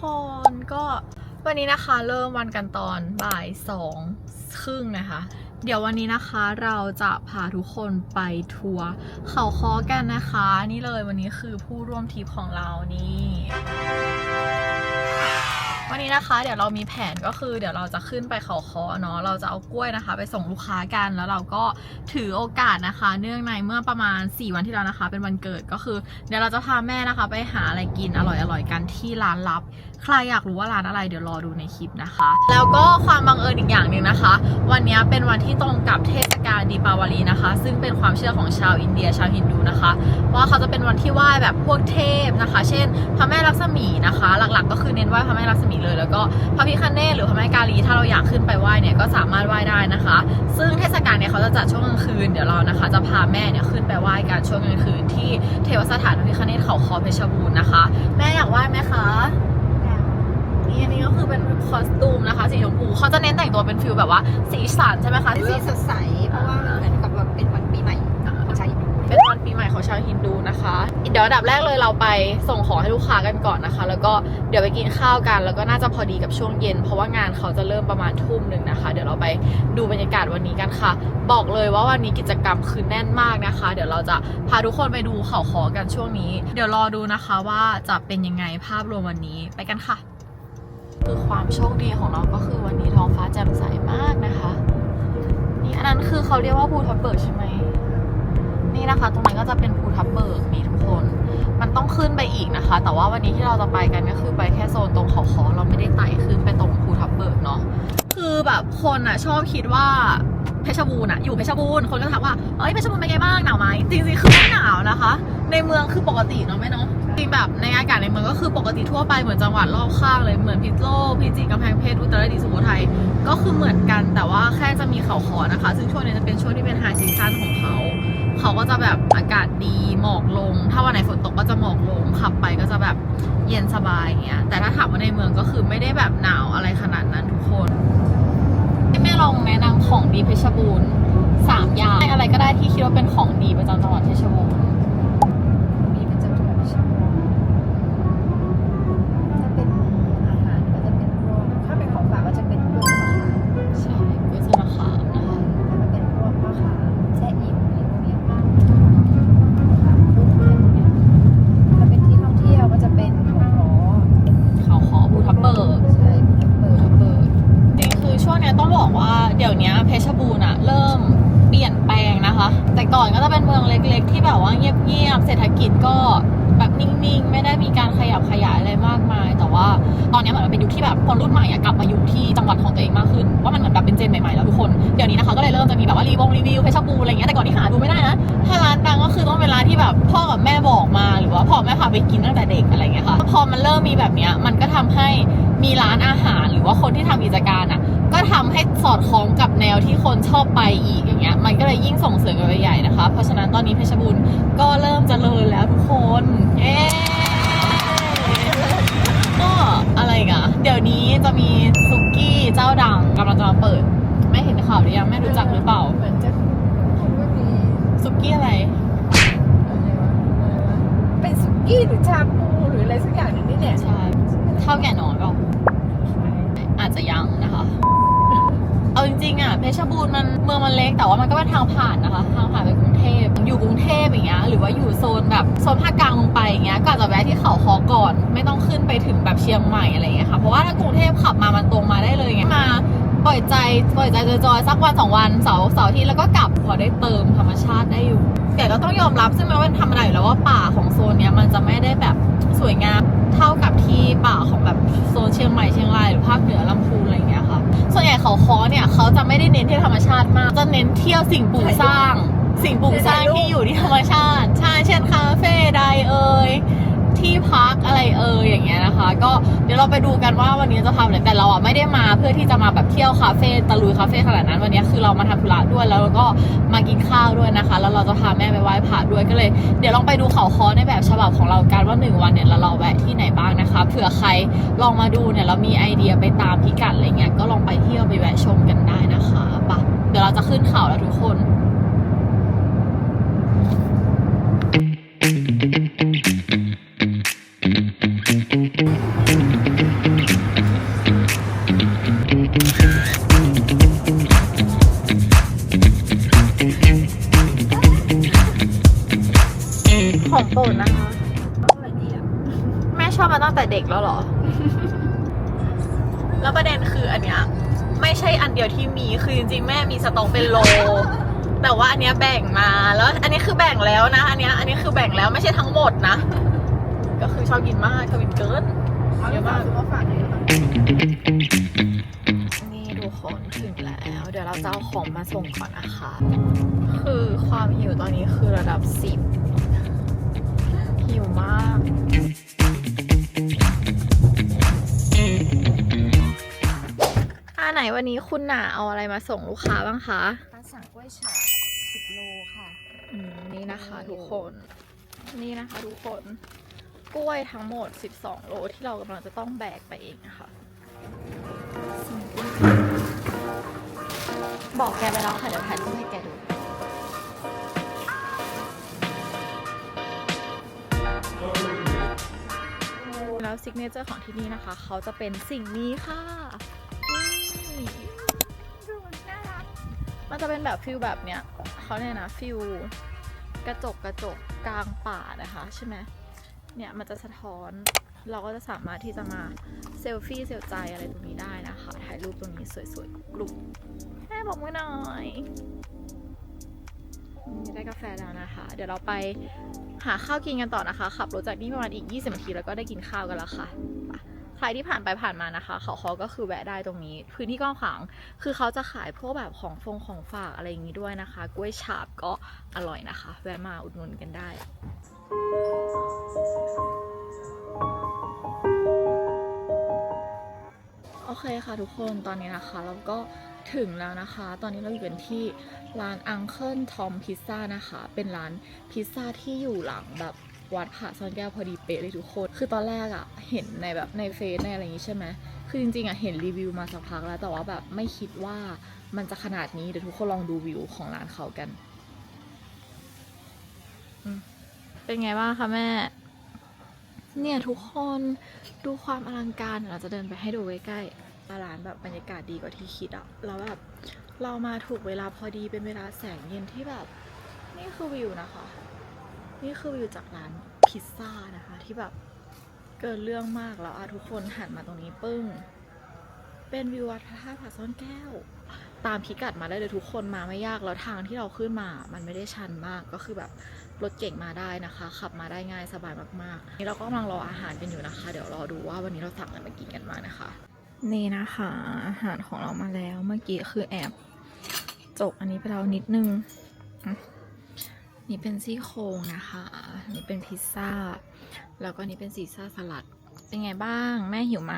คนก็วันนี้นะคะเริ่มวันกันตอนบ่ายสองครึ่งนะคะ เดี๋ยววันนี้นะคะเราจะพาทุกคนไปทัวร์เขาคอกันนะคะ นี่เลยวันนี้คือผู้ร่วมทริปของเรานี่ วันนี้นะคะเดี๋ยวเรามีแผนก็คือเดี๋ยวเราจะขึ้นไปเขาคอเนาะเราจะเอากล้วยนะคะ ไปส่งลูกค้ากันแล้วเราก็ถือโอกาสนะคะ เนื่องในเมื่อประมาณ 4 วันที่แล้วนะคะ เป็นวันเกิดก็คือ เดี๋ยวเราจะพาแม่นะคะ ไปหาอะไรกินอร่อยๆกันที่ร้านลับ ใครอยากรู้ว่าร้านอะไรเดี๋ยวรอดูในคลิปนะคะ แล้วก็ความบังเอิญอีกอย่างหนึ่งนะคะ วันนี้เป็นวันที่ตรงกับเทศกาลดีปาวารีนะคะ ซึ่งเป็นความเชื่อของชาวอินเดียชาวฮินดูนะคะ ว่าเขาจะเป็นวันที่ไหว้แบบพวกเทพนะคะ เช่น พระแม่ลักษมีนะคะ หลักๆ ก็คือเน้นไหว้พระแม่ลักษมีเลย แล้วก็พระพิคเนศหรือพระแม่กาลีถ้าเราอยากขึ้นไปไหว้เนี่ยก็สามารถไหว้ได้นะคะ ซึ่งเทศกาลเนี่ยเขาจะจัดช่วงกลางคืนเดี๋ยวเรานะคะ จะพาแม่เนี่ยขึ้นไปไหว้กันช่วงกลางคืนที่เทวสถานพระพิคเนศเขาคอเพชรบูรณ์นะคะ แม่อยากไหว้ไหมคะนี่อันนี้ก็คือเป็นคอสตูมนะคะสีชมพูเขาจะเน้นแต่งตัวเป็นฟิลแบบว่าสีสันใช่ไหมคะสีสดใส เดี๋ยวอันดับแรกเลยเราไปส่งของให้ลูกค้ากันก่อนนะคะ แล้วก็เดี๋ยวไปกินข้าวกัน แล้วก็น่าจะพอดีกับช่วงเย็น เพราะว่างานเขาจะเริ่มประมาณทุ่มหนึ่งนะคะ เดี๋ยวเราไปดูบรรยากาศวันนี้กันค่ะ บอกเลยว่าวันนี้กิจกรรมคือแน่นมากนะคะ เดี๋ยวเราจะพาทุกคนไปดูเขาขอกันช่วงนี้ เดี๋ยวรอดูนะคะว่าจะเป็นยังไงภาพรวมวันนี้ไปกันค่ะ คือความโชคดีของเราก็คือวันนี้ท้องฟ้าแจ่มใสมากนะคะ นี่อันนั้นคือเขาเรียกว่าภูทับเบิกใช่ไหม นี่นะคะ ตรงนั้นก็จะเป็นภูทับเบิกนี่ทุกคน มันต้องขึ้นไปอีกนะคะ แต่ว่าวันนี้ที่เราจะไปกันก็คือไปแค่โซนตรงเขาคอเราไม่ได้ไต่ขึ้นไปตรงภูทับเบิกเนาะคือแบบคนอะชอบคิดว่าเพชรบูรณ์อะอยู่เพชรบูรณ์คนก็ถามว่าเอ้ยเพชรบูรณ์เป็นไงบ้างหนาวไหมจริงๆคือไม่หนาวนะคะ ในเมืองคือปกติเนาะแม่เนาะจริงแบบในอากาศในเมืองก็คือปกติทั่วไปเหมือนจังหวัดรอบข้างเลยเหมือนพิษโลกพิจิตรกำแพงเพชรอุตรดิตถ์สุโขทัยก็คือเหมือนกันแต่ว่าแค่จะมีเขาคอนะคะ ซึ่งช่วงนี้จะเป็นช่วงที่เป็นไฮซีซั่นของเขา เขาก็จะแบบอากาศดีหมอกลง ถ้าวันไหนฝนตกก็จะหมอกลงขับไปก็จะแบบเย็นสบายอย่างเงี้ยแต่ถ้าถามว่าในเมืองก็คือไม่ได้แบบหนาวอะไรขนาดนั้นทุกคนแม่ลองแนะนำของดีเพชรบูรณ์สามอย่างอะไรก็ได้ที่คิดว่าเป็นของดีประจำจังหวัดเพชรบูรณ์ ตอนนี้เหมือนมันเป็นยุคที่แบบคนรุ่นใหม่อะกลับมาอยู่ที่จังหวัดของตัวเองมากขึ้นว่ามันเหมือนแบบเป็นเจนใหม่ๆแล้วทุกคนเดี๋ยวนี้นะคะก็เลยเริ่มจะมีแบบว่ารีวงรีวิวเพชรบูรณ์อะไรเงี้ยแต่ก่อนที่หาดูไม่ได้นะถ้าร้านดังก็คือต้องเป็นร้านที่แบบพ่อกับแม่บอกมาหรือว่าพ่อแม่พาไปกินตั้งแต่เด็กอะไรเงี้ยค่ะพอมันเริ่มมีแบบเนี้ยมันก็ทำให้มีร้านอาหาร หรือว่าคนที่ทำกิจการอะก็ทำให้สอดคล้องกับแนวที่คนชอบไปอีกอย่างเงี้ยมันก็เลยยิ่งส่งเสริมกันไปใหญ่นะคะ เพราะฉะนั้นตอนนี้เพชรบูรณ์ก็เริ่มเจริญแล้วทุกคนเย้ อะไรอีกันเดี๋ยวนี้จะมีซุกี้เจ้าดังกำลังจะมาเปิด ไม่เห็นข่าวหรือยังไม่รู้จักหรือเปล่า เหมือนจะคิดว่ามีซุกี้อะไร อะไรวะเออเป็นสุกี้หรือชาบูหรืออะไรสักอย่างหนึงนี่เนี่ยใช่เท่าแก่น้อยเปล่า อาจจะยังนะคะ เอาจริงๆอะเพชรบูรณ์มันเมืองมันเล็กแต่ว่ามันก็เป็นทางผ่านนะคะ ทางผ่านไปกรุงเทพ อยู่กรุงเทพอย่างเงี้ยหรือว่าอยู่โซนแบบโซนภาคกลางลงไปอย่างเงี้ยก็อาจจะแวะที่เขาคอก่อน ไม่ต้องขึ้นไปถึงแบบเชียงใหม่อะไรเงี้ยค่ะเพราะว่าถ้ากรุงเทพขับมามันตรงมาได้เลยไงมาปล่อยใจปล่อยใจจอยๆสักวันสองวันเสาร์เสาร์ที่แล้วก็กลับพอได้เติมธรรมชาติได้อยู่ แต่ก็ต้องยอมรับซึ่งมันเป็นธรรอยู่แล้วว่าป่าของโซนเนี้ยมันจะไม่ได้แบบสวยงามเท่ากับที่ป่าของแบบโซนเชียงใหม่เชียงรายหรือภาคเหนือลำพูนอะไรเงี้ยค่ะส่วนใหญ่เขาคอเนี่ยเขาจะไม่ได้เน้นที่ธรรมชาติมากจะเน้นเที่ยวสิ่งปลูกสร้าง สิ่งปลูกสร้างที่อยู่ที่ธรรมชาติใช่เช่นคาเฟ่ใดเอ่ยที่พักอะไรเอ่ยอย่างเงี้ยนะคะ ก็เดี๋ยวเราไปดูกันว่าวันนี้จะทำอะไรแต่เราอะไม่ได้มาเพื่อที่จะมาแบบเที่ยวคาเฟ่ตะลุยคาเฟ่ขนาดนั้นวันนี้คือเรามาทำธุระด้วยแล้วก็มากินข้าวด้วยนะคะ แล้วเราจะพาแม่ไปไหว้พระด้วยก็เลย เดี๋ยวลองไปดูเขาคอในแบบฉบับของเรากันว่าหนึ่งวันเนี่ยเราเราแวะที่ไหนบ้างนะคะเผื่อใครลองมาดูเนี่ยเรามีไอเดียไปตามพิกัดอะไรเงี้ยก็ลองไปเที่ยวไปแวะชมกันได้นะคะไปะเดี๋ยวเราจะขึ้นเขาแล้วทุกคน เด็กแล้วเหรอ แล้วประเด็นคืออันเนี้ยไม่ใช่อันเดียวที่มีคือจริงๆแม่มีสต็อกเป็นโล แต่ว่าอันเนี้ยแบ่งมาแล้ว อันนี้คือแบ่งแล้วนะ อันเนี้ยอันนี้คือแบ่งแล้วไม่ใช่ทั้งหมดนะ ก็คือชอบกินมากชอบกินเกินเยอะมากซื้อมาฝากเลยนี่ดูคนถึงแล้ว เดี๋ยวเราจะเอาของมาส่งก่อนนะคะ คือความหิวตอนนี้คือระดับสิบหิวมาก นวันนี้คุณหนาเอาอะไรมาส่งลูกค้าบ้างคะร้านสั่งกล้วยฉาบ10โลค่ะอืมนี่นะคะทุกคน นี่นะคะทุกคน กล้วยทั้งหมด 12 โลที่เรากำลังจะต้องแบกไปเองนะคะบอกแกไปแล้วค่ะ เดี๋ยวถ่ายรูปให้แกดูแล้วซิกเนเจอร์ของที่นี่นะคะ เขาจะเป็นสิ่งนี้ค่ะ มันจะเป็นแบบฟิลแบบเนี้ยเขาเนี่ยนะฟิลกระจกกระจกกลางป่านะคะใช่ไหมเนี่ยมันจะสะท้อนเราก็จะสามารถที่จะมาเซลฟี่เซลใจอะไรตรงนี้ได้นะคะถ่ายรูปตรงนี้สวยๆกลุ่มแม่บอกมือหน่อยได้กาแฟแล้วนะคะ เดี๋ยวเราไปหาข้าวกินกันต่อนะคะขับรถจากนี่ประมาณอีก 20นาทีแล้วก็ได้กินข้าวกันแล้วค่ะ ใครที่ผ่านไปผ่านมานะคะเขาคอก็คือแวะได้ตรงนี้ พื้นที่กว้างขวางคือเขาจะขายพวกแบบของฟงของฝากอะไรอย่างนี้ด้วยนะคะ กล้วยฉาบก็อร่อยนะคะ แวะมาอุดหนุนกันได้โอเคค่ะทุกคนตอนนี้นะคะ เราก็ถึงแล้วนะคะ ตอนนี้เราอยู่กันที่ร้าน Uncle Tom Pizza นะคะ เป็นร้านพิซซ่าที่อยู่หลังแบบ วัดผาซ่อนแก้วพอดีเป๊ะเลยทุกคน คือตอนแรกอะเห็นในแบบในเฟซในอะไรอย่างงี้ใช่ไหมคือจริงๆอะเห็นรีวิวมาสักพักแล้วแต่ว่าแบบไม่คิดว่ามันจะขนาดนี้เดี๋ยวทุกคนลองดูวิวของร้านเขากัน เป็นไงบ้างคะแม่ เนี่ยทุกคนดูความอลังการเดี๋ยวเราจะเดินไปให้ดูใกล้ๆร้านแบบบรรยากาศดีกว่าที่คิดอะแล้วแบบเรามาถูกเวลาพอดีเป็นเวลาแสงเย็นที่แบบ นี่คือวิวนะคะ นี่คือวิวจากร้านพิซซ่านะคะ ที่แบบเกินเรื่องมากแล้วอะทุกคนหันมาตรงนี้ปึ้ง เป็นวิววัดพระธาตุผาซ่อนแก้ว ตามพิกัดมาได้เลยทุกคนมาไม่ยากแล้วทางที่เราขึ้นมา มันไม่ได้ชันมากก็คือแบบรถเก่งมาได้นะคะ ขับมาได้ง่ายสบายมากๆนี่เราก็กำลังรออาหารกันอยู่นะคะ เดี๋ยวรอดูว่าวันนี้เราสั่งอะไรมากินกันมางนะคะ นี่นะคะ อาหารของเรามาแล้วเมื่อกี้คือแอบจกอันนี้ไปแล้วนิดนึง นี่เป็นซี่โครงนะคะ นี่เป็นพิซซ่า แล้วก็นี่เป็นซีซ่าสลัด เป็นไงบ้าง แม่หิวไหม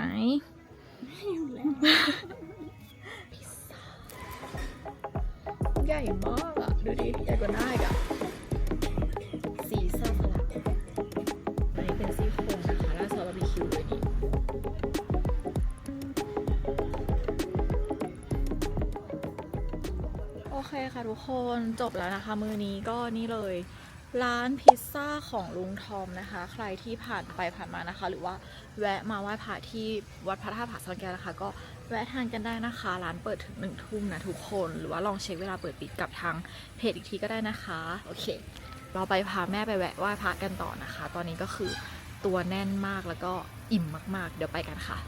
ใหญ่มากอะดูดิใหญ่กว่าหน้าอีกอะ เคค่ะทุกคนจบแล้วนะคะ มือนี้ก็นี่เลย ร้านพิซซ่าของลุงทอมนะคะ ใครที่ผ่านไปผ่านมานะคะ หรือว่าแวะมาไหว้พระที่วัดพระธาตุผาซ่อนแกนะคะ ก็แวะทานกันได้นะคะ ร้านเปิดถึงหนึ่งทุ่มนะทุกคนหรือว่าลองเช็คเวลาเปิดปิดกับทางเพจอีกทีก็ได้นะคะ โอเค เราไปพาแม่ไปแวะไหว้พระกันต่อนะคะ ตอนนี้ก็คือตัวแน่นมากแล้วก็อิ่มมาก ๆ เดี๋ยวไปกันค่ะ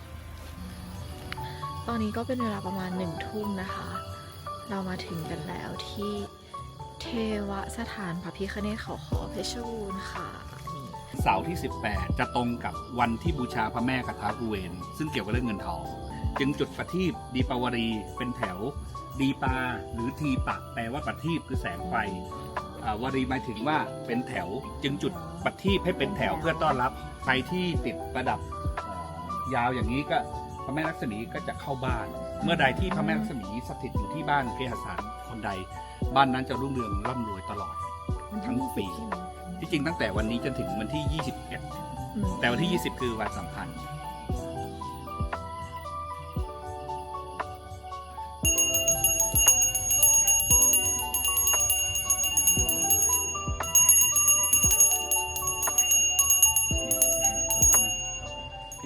ตอนนี้ก็เป็นเวลาประมาณหนึ่งทุ่มนะคะ เรามาถึงกันแล้วที่เทวสถานพระพิฆเนศเขาขอเพชรบูรณ์ค่ะนี่เสาร์ที่ 18 จะตรงกับวันที่บูชาพระแม่กฐากุเวน ซึ่งเกี่ยวกับเรื่องเงินทอง จึงจุดประทีปดีปาวรีเป็นแถว ดีปาหรือทีปะแปลว่าประทีปคือแสงไฟอ่าวรีหมายถึงว่าเป็นแถวจึงจุดประทีปให้เป็นแถวเพื่อต้อนรับใครที่ติดประดับเอ่อยาวอย่างนี้ก็พระแม่ลักษมีก็จะเข้าบ้าน เมื่อใดที่พระแม่ลักษมีสถิตอยู่ที่บ้านเกหสารคนใด บ้านนั้นจะรุ่งเรืองร่ำรวยตลอด ทั้งปี ที่จริงตั้งแต่วันนี้จนถึงวันที่ 21อืมแต่วันที่ 20 คือวันสำคัญ